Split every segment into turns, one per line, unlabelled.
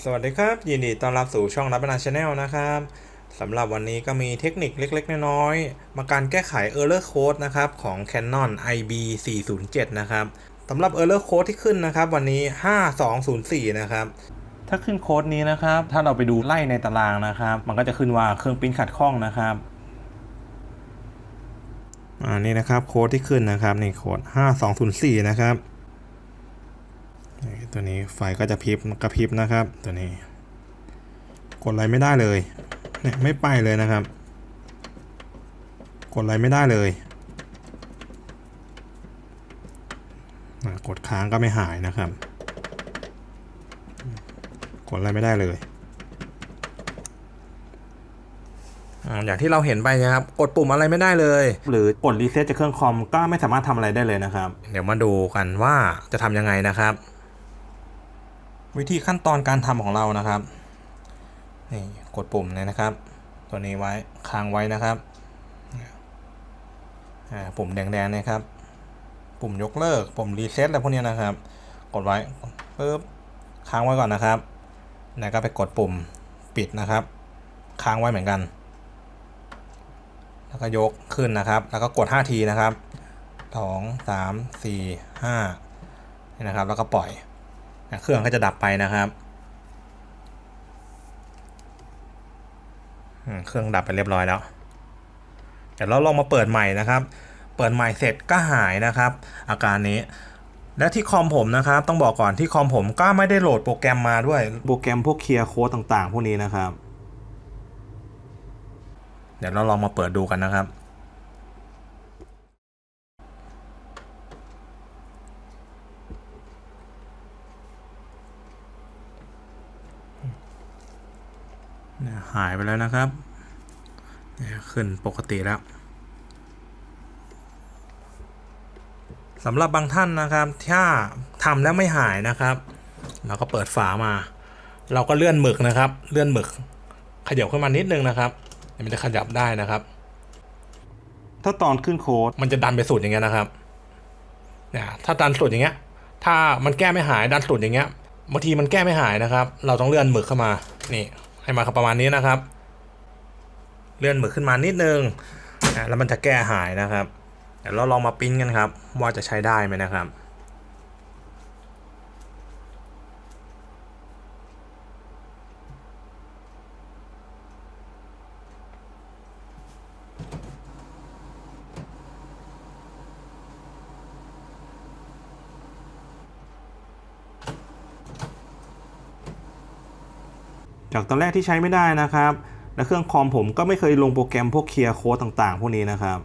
สวัสดีครับ ยินดีต้อนรับสู่ช่องรับนาชาแนลนะครับสำหรับวันนี้ก็มีเทคนิคเล็กๆ น้อยๆ มาการแก้ไข Error Code นะครับ ของ Canon IB 407นะครับสำหรับ Error Code ที่ขึ้นนะครับ วันนี้ 5204 นะครับ ถ้าขึ้นโค้ดนี้นะครับ ถ้าเราไปดูไล่ในตารางนะครับ มันก็จะขึ้นว่าเครื่องปริ้นขัดข้องนะครับอ่านี่นะครับโค้ดที่ขึ้นนะครับนี่โค้ด5204 นะครับ ตัวนี้ไฟก็จะพริบกระพริบนะครับ ตัวนี้ กดอะไรไม่ได้เลยเนี่ยไม่ไปเลยนะครับ กดอะไรไม่ได้เลยกดค้างก็ไม่หายนะครับ กดอะไรไม่ได้เลยอย่างที่เราเห็นไปนะครับ กดปุ่มอะไรไม่ได้เลย หรือกดรีเซ็ตจากเครื่องคอมก็ไม่สามารถทำอะไรได้เลยนะครับ เดี๋ยวมาดูกันว่าจะทำยังไงนะครับ วิธีขั้นตอนการทำของเรานะครับนี่กดปุ่มเลยนะครับ ตัวนี้ไว้ค้างไว้นะครับปุ่มแดงๆเนะครับ ปุ่มยกเลิก ปุ่มรีเซ็ตอะไรพวกนี้นะครับ กดไว้ปุ๊บค้างไว้ก่อนนะครับ แล้วก็ไปกดปุ่มปิดนะครับ ค้างไว้เหมือนกัน แล้วก็ยกขึ้นนะครับ แล้วก็กด 5 ทีนะครับสองสามสี่ห้านี่นะครับ แล้วก็ปล่อย เครื่องก็จะดับไปนะครับอืมเครื่องดับไปเรียบร้อยแล้ว เดี๋ยวเราลองมาเปิดใหม่นะครับ เปิดใหม่เสร็จก็หายนะครับ อาการนี้ และที่คอมผมนะครับ ต้องบอกก่อนที่คอมผมก็ไม่ได้โหลดโปรแกรมมาด้วย โปรแกรมพวกเคลียร์โค้ดต่างๆ พวกนี้นะครับ เดี๋ยวเราลองมาเปิดดูกันนะครับ หายไปแล้วนะครับเนี่ยขึ้นปกติแล้วสำหรับบางท่านนะครับ ถ้าทำแล้วไม่หายนะครับ เราก็เปิดฝามา เราก็เลื่อนหมึกนะครับ เลื่อนหมึก ขยับขึ้นมานิดนึงนะครับเดี๋ยวมันจะขยับได้นะครับ ถ้าตอนขึ้นโค้ดมันจะดันไปสุดอย่างเงี้ยนะครับเนี่ยถ้าดันสุดอย่างเงี้ย ถ้ามันแก้ไม่หายดันสุดอย่างเงี้ยบางทีมันแก้ไม่หายนะครับ เราต้องเลื่อนหมึกเข้ามานี่ ให้มาประมาณนี้นะครับ เลื่อนหมึกขึ้นมานิดนึงแล้วมันจะแก้หายนะครับเดี๋ยวเราลองมาปิ้นกันครับ ว่าจะใช้ได้ไหมนะครับ จากตอนแรกที่ใช้ไม่ได้นะครับ และเครื่องคอมผมก็ไม่เคยลงโปรแกรมพวกเคลียร์โค้ดต่างๆ พวกนี้นะครับ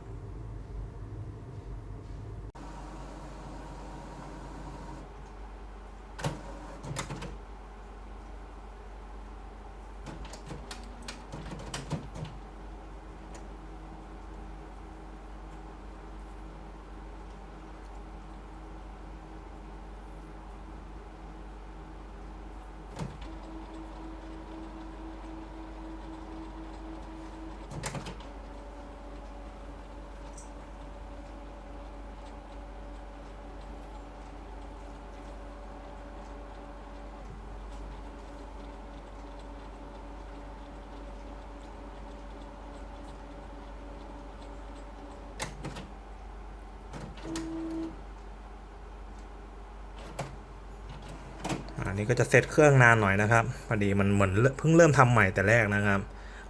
นี้ก็จะเซตเครื่องนานหน่อยนะครับพอดีมันเหมือนเพิ่งเริ่มทำใหม่แต่แรกนะครับ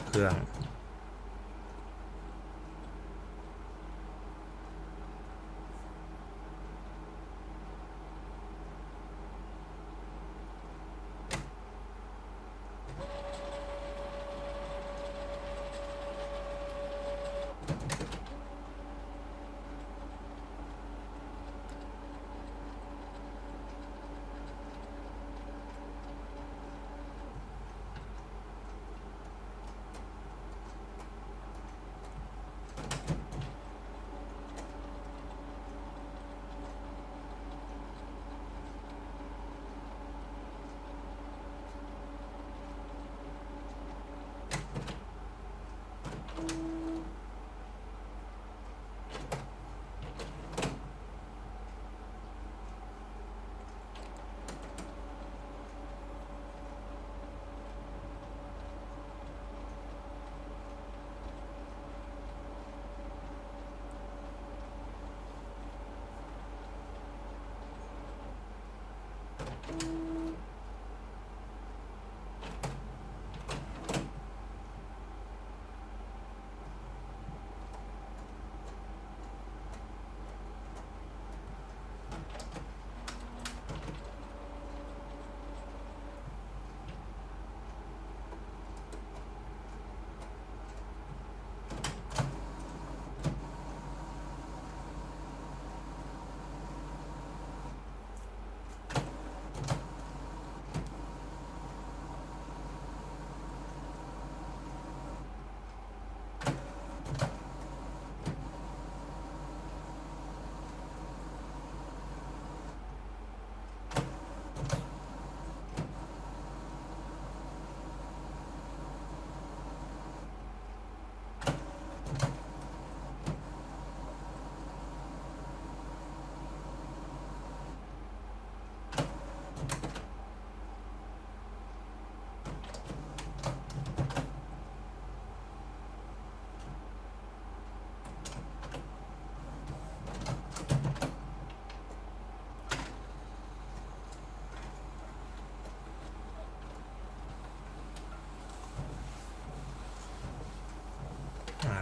เครื่อง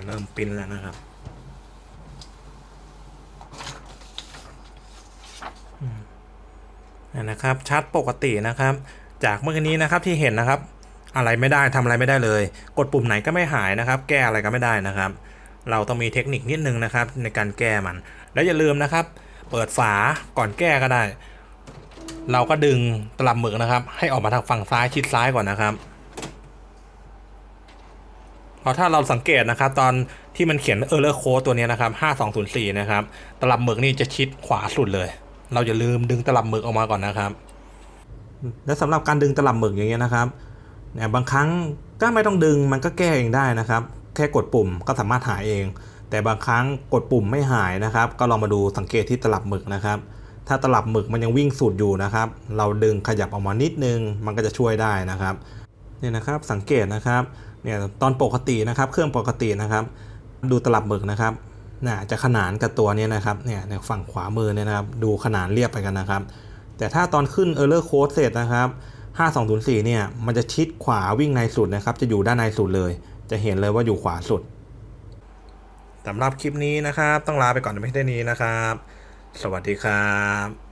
เริ่มปิ้นแล้วนะครับอืมนี่นะครับชัดปกตินะครับ จากเมื่อกี้นี้นะครับที่เห็นนะครับ อะไรไม่ได้ทำอะไรไม่ได้เลย กดปุ่มไหนก็ไม่หายนะครับ แก้อะไรก็ไม่ได้นะครับ เราต้องมีเทคนิคนิดนึงนะครับ ในการแก้มัน แล้วอย่าลืมนะครับ เปิดฝาก่อนแก้ก็ได้ เราก็ดึงตลับหมึกนะครับ ให้ออกมาทางฝั่งซ้ายชิดซ้ายก่อนนะครับ ราะถ้าเราสังเกตนะครับ ตอนที่มันเขียน error code ตัวนี้นะครับ 5204 นะครับ ตลับหมึกนี่จะชิดขวาสุดเลย เราอย่าลืมดึงตลับหมึกออกมาก่อนนะครับ และสำหรับการดึงตลับหมึกอย่างเงี้ยนะครับเนี่ยบางครั้งก็ไม่ต้องดึงมันก็แก้เองได้นะครับ แค่กดปุ่มก็สามารถหายเอง แต่บางครั้งกดปุ่มไม่หายนะครับ ก็ลองมาดูสังเกตที่ตลับหมึกนะครับ ถ้าตลับหมึกมันยังวิ่งสุดอยู่นะครับ เราดึงขยับออกมานิดนึง มันก็จะช่วยได้นะครับ เนี่ยนะครับสังเกตนะครับ เนี่ยตอนปกตินะครับ เครื่องปกตินะครับ ดูตลับหมึกนะครับน่าจะขนานกับตัวนี้นะครับเนี่ยในฝั่งขวามือเนี่ยนะครับดูขนานเรียบไปกันนะครับ แต่ถ้าตอนขึ้น error code เสร็จนะครับ5204เนี่ยมันจะชิดขวาวิ่งในสุดนะครับ จะอยู่ด้านในสุดเลย จะเห็นเลยว่าอยู่ขวาสุดสำหรับคลิปนี้นะครับ ต้องลาไปก่อนในเพียงเท่านี้นะครับ สวัสดีครับ